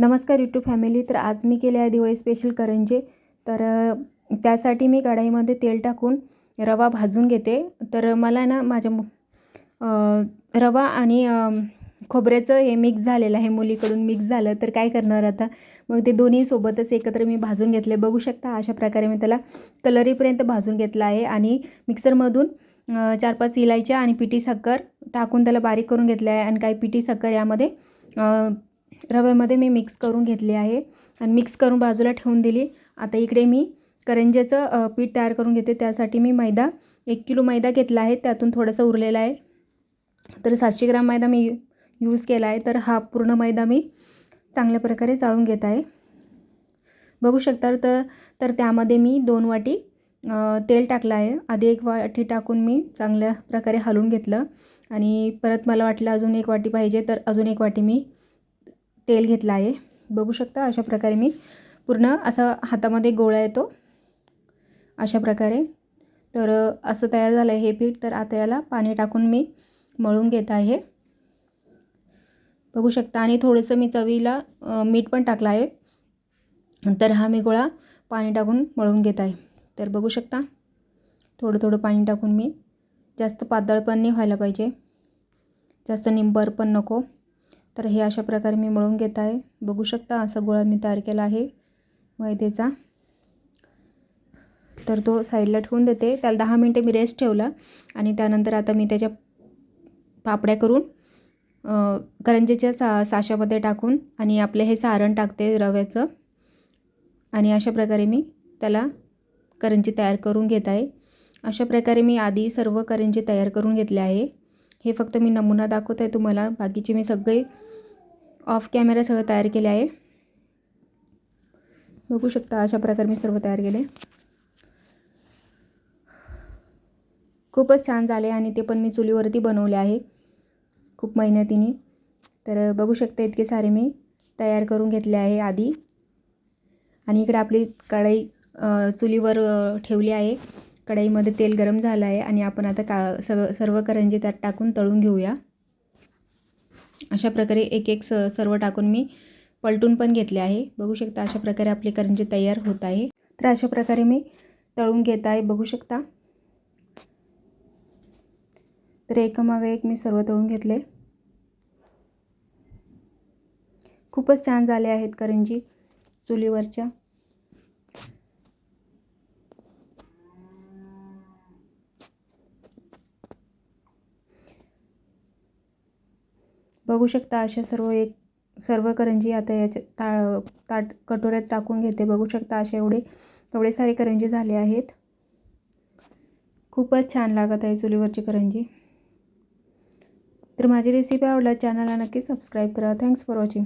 नमस्कार YouTube family तर आज मी केले आहे दिवाळी स्पेशल करंजे. तर त्यासाठी मी कढाईमध्ये तेल टाकून रवा भाजून घेते. तर मला ना माझ्या रवा आणि खोबऱ्याचं हे मिक्स झालेलं आहे. मुलीकडून मिक्स झालं. तर काय करणार आता? मग ते दोन्ही सोबतच एकत्र मी भाजून घेतले. बघू शकता अशा प्रकारे मी त्याला कलरीपर्यंत भाजून घेतला आहे. आणि मिक्सरमधून चार पाच इलायच्या आणि पिठी साखर टाकून त्याला बारीक करून घेतलं आहे. आणि काही पिठी साखर यामध्ये रव्यामध्ये मी मिक्स करून घेतली आहे. आणि मिक्स करून बाजूला ठेवून दिली. आता इकडे मी करंज्याचं पीठ तयार करून घेते. त्यासाठी मी मैदा एक किलो मैदा घेतला आहे. त्यातून थोडासा उरलेला आहे. तर सातशे ग्राम मैदा मी यूज केला आहे. तर हा पूर्ण मैदा मी चांगल्या प्रकारे चाळून घेत आहे. बघू शकता तर तर त्यामध्ये मी दोन वाटी तेल टाकलं आहे. आधी एक वाटी टाकून मी चांगल्या प्रकारे हलवून घेतलं. आणि परत मला वाटलं अजून एक वाटी पाहिजे तर अजून एक वाटी मी तेल घेतलं आहे. बघू शकता अशा प्रकारे मी पूर्ण असा हातामध्ये गोळा येतो. अशा प्रकारे. तर असं तयार झालं आहे हे पीठ. तर आता याला पाणी टाकून मी मळून घेत आहे. बघू शकता. आणि थोडंसं मी चवीला मीठ पण टाकलं आहे. तर हा मी गोळा पाणी टाकून मळून घेत आहे. तर बघू शकता. थोडं थोडं पाणी टाकून मी जास्त पातळ पण नाही व्हायला पाहिजे. जास्त निंबर पण नको. तर हे अशा प्रकारे मी मळून घेत आहे. बघू शकता असा गोळा मी तयार केला आहे मैदेचा तर तो साईडला ठेवून देते. त्याला दहा मिनटं मी रेस्ट ठेवला आणि त्यानंतर आता मी त्याच्या पापड्या करून करंजीच्या सा साशामध्ये टाकून आणि आपले हे सारण टाकते रव्याचं. आणि अशा प्रकारे मी त्याला करंजी तयार करून घेत आहे. अशा प्रकारे मी आधी सर्व करंजी तयार करून घेतले आहे. हे फक्त मी नमुना दाखवत आहे तुम्हाला. बाकीचे मी सगळे ऑफ कॅमेरा सगळं तयार केले आहे. बघू शकता अशा प्रकारे मी सर्व तयार केले. खूपच छान झाले आणि ते पण मी चुलीवरती बनवले आहे. खूप मेहनतीने. तर बघू शकता इतके सारे मी तयार करून घेतले आहे आधी. आणि इकडे आपली कढई चुलीवर ठेवली आहे. कढईमध्ये तेल गरम झालं आहे आणि आपण आता का सर्व सर्व करंजी त्यात टाकून तळून घेऊया. अशा प्रकारे एक एक स सर्व टाकून मी पलटून पण घेतले आहे. बघू शकता अशा प्रकारे आपली करंजी तयार होत आहे. तर अशा प्रकारे मी तळून घेत आहे. बघू शकता. तर एकामागे एक मी सर्व तळून घेतले. खूपच छान झाले आहेत करंजी चुलीवरच्या. बघू शकता अशा सर्व एक सर्व करंजी आता याच्या ता ताट कटोऱ्यात टाकून घेते. बघू शकता अशा एवढे एवढे सारे करंजी झाले आहेत. खूपच छान लागत आहे चुलीवरची करंजी. तर माझी रेसिपी आवडला चॅनलला नक्की सबस्क्राईब करा. Thanks for watching